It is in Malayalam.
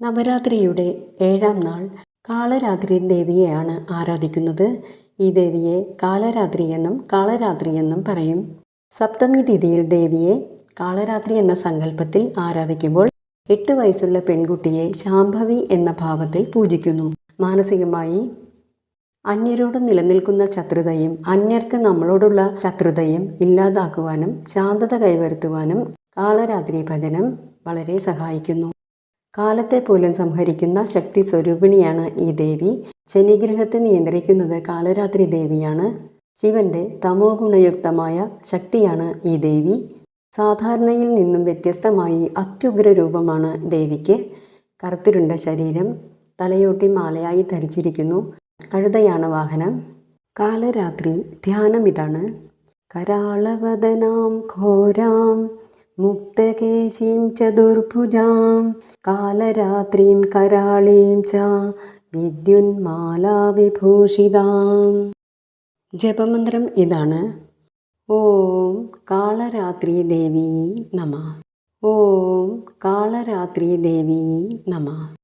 നവരാത്രിയുടെ ഏഴാം നാൾ കാളരാത്രി ദേവിയെയാണ് ആരാധിക്കുന്നത്. ഈ ദേവിയെ കാലരാത്രി എന്നും കാളരാത്രി എന്നും പറയും. സപ്തമി തിഥിയിൽ ദേവിയെ കാളരാത്രി എന്ന സങ്കല്പത്തിൽ ആരാധിക്കുമ്പോൾ എട്ട് വയസ്സുള്ള പെൺകുട്ടിയെ ശാംഭവി എന്ന ഭാവത്തിൽ പൂജിക്കുന്നു. മാനസികമായി അന്യരോട് നിലനിൽക്കുന്ന ശത്രുതയും അന്യർക്ക് നമ്മളോടുള്ള ശത്രുതയും ഇല്ലാതാക്കുവാനും ശാന്തത കൈവരുത്തുവാനും കാളരാത്രി ഭജനം വളരെ സഹായിക്കുന്നു. കാലത്തെ പോലും സംഹരിക്കുന്ന ശക്തി സ്വരൂപിണിയാണ് ഈ ദേവി. ശനിഗ്രഹത്തെ നിയന്ത്രിക്കുന്നത് കാലരാത്രി ദേവിയാണ്. ശിവന്റെ തമോ ഗുണയുക്തമായ ശക്തിയാണ് ഈ ദേവി. സാധാരണയിൽ നിന്നും വ്യത്യസ്തമായി അത്യുഗ്ര രൂപമാണ് ദേവിക്ക്. കറുത്തിരുണ്ട ശരീരം തലയോട്ടി മാലയായി ധരിച്ചിരിക്കുന്നു. കഴുതയാണ് വാഹനം. കാലരാത്രി ധ്യാനം ഇതാണ്. കരാളവദനാം ഘോരാം മുക്തകേശീം ചതുർഭുജാം കാലരാത്രീം കരാളീം ച വിദ്യുന്മാലാവിഭൂഷിതാം ജപമന്ത്രം ഇതാണ്. ഓം കാളരാത്രി ദേവി നമ. ഓം കാളരാത്രി ദേവി നമ.